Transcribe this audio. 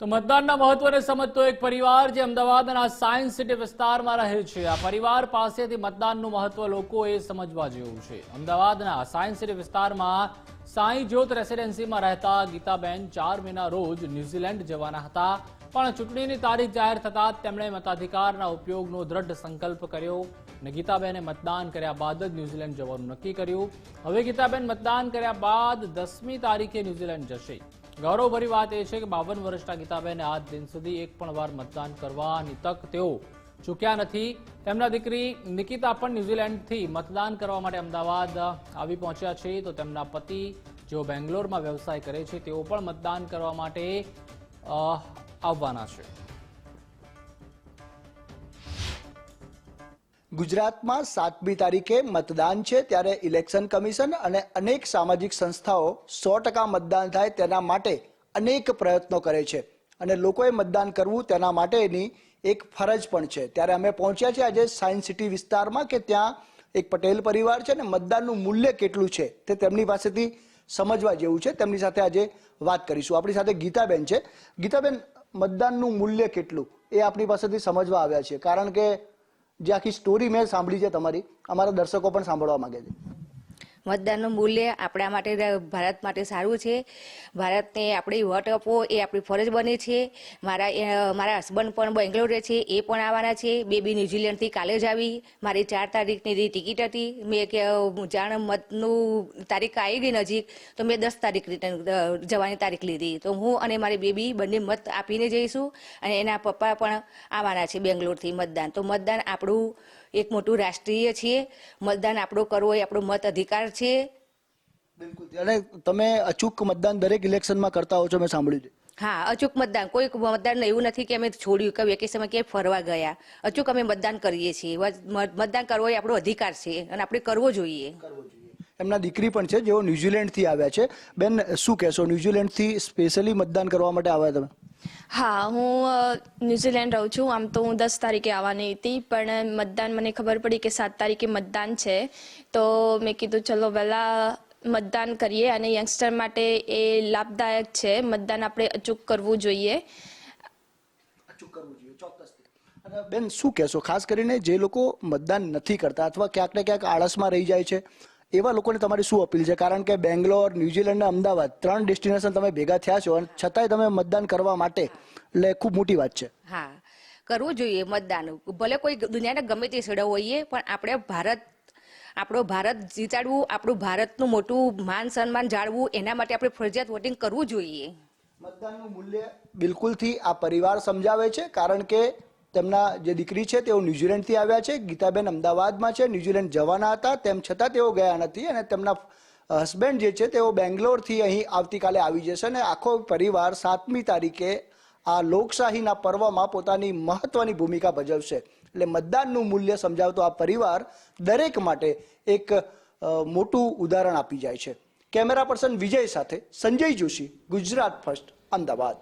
તો મતદાનના મહત્વને સમજતો એક પરિવાર જે અમદાવાદના સાયન્સ સિટી વિસ્તારમાં રહે છે. આ પરિવાર પાસેથી મતદાનનું મહત્વ લોકોએ સમજવા જેવું છે. અમદાવાદના સાયન્સ સિટી વિસ્તારમાં સાંઈ જ્યોત રેસિડેન્સીમાં રહેતા ગીતાબેન ચાર મહિના રોજ ન્યૂઝીલેન્ડ જવાના હતા. પણ ચૂંટણીની તારીખ જાહેર થતાં તેમણે મતાધિકારના ઉપયોગનો દ્રઢ સંકલ્પ કર્યો અને ગીતાબેને મતદાન કર્યા બાદ જ ન્યૂઝીલેન્ડ જવાનું નક્કી કર્યું. હવે ગીતાબેન મતદાન કર્યા બાદ દસમી તારીખે ન્યૂઝીલેન્ડ જશે. ગૌરવભરી વાત એ છે કે બાવન વર્ષના ગીતાબેને આજ દિન સુધી એક પણ વાર મતદાન કરવાની તક તેઓ ચૂક્યા નથી. તેમના દીકરી નિકિતા પણ ન્યૂઝીલેન્ડથી મતદાન કરવા માટે અમદાવાદ આવી પહોંચ્યા છે. તો તેમના પતિ, જેઓ બેંગ્લોરમાં વ્યવસાય કરે છે, તેઓ પણ મતદાન કરવા માટે આવવાના છે. ગુજરાતમાં સાતમી તારીખે મતદાન છે ત્યારે ઇલેક્શન કમિશન અને અનેક સામાજિક સંસ્થાઓ સો ટકા મતદાન થાય તેના માટે અનેક પ્રયત્નો કરે છે. અને લોકોએ મતદાન કરવું તેના માટેની એક ફરજ પણ છે. ત્યારે અમે પહોંચ્યા છે આજે સાયન્સ સિટી વિસ્તારમાં કે ત્યાં એક પટેલ પરિવાર છે અને મતદાનનું મૂલ્ય કેટલું છે તે તેમની પાસેથી સમજવા જેવું છે. તેમની સાથે આજે વાત કરીશું. આપણી સાથે ગીતાબેન છે. ગીતાબેન, મતદાનનું મૂલ્ય કેટલું? એ આપણી પાસેથી સમજવા આવ્યા છે કારણ કે જે આખી સ્ટોરી મેં સાંભળી છે તમારી અમારા દર્શકો પણ સાંભળવા માંગે છે. મતદાનનું મૂલ્ય આપણા માટે ભારત માટે સારું છે. ભારતને આપણે વોટ આપવો એ આપણી ફરજ બને છે. મારા મારા હસબન્ડ પણ બેંગ્લોર રહે છે, એ પણ આવવાના છે. બેબી ન્યુઝીલેન્ડથી કાલે જ આવી. મારી ચાર તારીખની ટિકિટ હતી, મેં કે જાણ મતનું તારીખ આવી ગઈ નજીક, તો મેં દસ તારીખ જવાની તારીખ લીધી. તો હું અને મારી બેબી બંને મત આપીને જઈશું અને એના પપ્પા પણ આવવાના છે બેંગ્લોરથી મતદાન. તો મતદાન આપણું એક મોટું રાષ્ટ્રીય છીએ મતદાન આપણો કરવો એ આપણો મત અધિકાર છે. બિલકુલ. અને તમે અચૂક મતદાન દરેક ઇલેક્શનમાં કરતા હો છો મેં સાંભળ્યું છે. હા અચૂક મતદાન. કોઈ મતદાન એવું નથી કે અમે છોડ્યું કે વેકેશનમાં ક્યાંય ફરવા ગયા. અચૂક અમે મતદાન કરીએ છીએ. મતદાન કરવો એ આપણો અધિકાર છે અને આપણે કરવો જોઈએ. એમના દીકરી પણ છે જેઓ ન્યુઝીલેન્ડથી આવ્યા છે. બેન શું કહેશો? ન્યુઝીલેન્ડથી સ્પેશિયલી મતદાન કરવા માટે આવ્યા તમે? હા, હું ન્યૂઝીલેન્ડ રહું છું. આમ તો હું દસ તારીખે આવવાની હતી, પણ મતદાન મને ખબર પડી કે સાત તારીખે મતદાન છે. તો મેં કીધું, ચલો, વહેલા મતદાન કરીએ અને યંગસ્ટર માટે એ લાભદાયક છે. મતદાન આપણે અચૂક કરવું જોઈએ. અચૂક કરવું બેન, શું કહેશો? ખાસ કરીને જે લોકો મતદાન નથી કરતા અથવા ક્યાંક ને ક્યાંક આળસમાં રહી જાય છે. એવા લોકોને તમારી શું અપીલ છે? કારણ કે બેંગ્લોર ન્યુઝીલેન્ડ અને અમદાવાદ ત્રણ ડેસ્ટિનેશન તમે ભેગા થયા છો અને છતાંય તમે મતદાન કરવા માટે એટલે ખૂબ મોટી વાત છે. હા કરવું જોઈએ મતદાન. ભલે કોઈ દુનિયાના ગમે તે છેડો હોઈએ પણ આપણે ભારત આપણો ભારત જીતાડવું આપણું ભારતનું મોટું માન સન્માન જાળવું એના માટે આપણે ફરજિયાત વોટિંગ કરવું જોઈએ. મતદાનનું મૂલ્ય બિલકુલથી આ પરિવાર સમજાવે છે કારણ કે તેમના જે દીકરી છે તેઓ ન્યુઝીલેન્ડથી આવ્યા છે. ગીતાબેન અમદાવાદમાં છે, ન્યુઝીલેન્ડ જવાના હતા. તેમ છતાં તેઓ ગયા નથી અને તેમના હસબન્ડ જે છે તેઓ બેંગ્લોરથી અહીં આવતીકાલે આવી જશે અને આખો પરિવાર સાતમી તારીખે આ લોકશાહીના પર્વમાં પોતાની મહત્વની ભૂમિકા ભજવશે. એટલે મતદાનનું મૂલ્ય સમજાવતો આ પરિવાર દરેક માટે એક મોટું ઉદાહરણ આપી જાય છે. કેમેરા પર્સન વિજય સાથે સંજય જોશી, ગુજરાત ફર્સ્ટ, અમદાવાદ.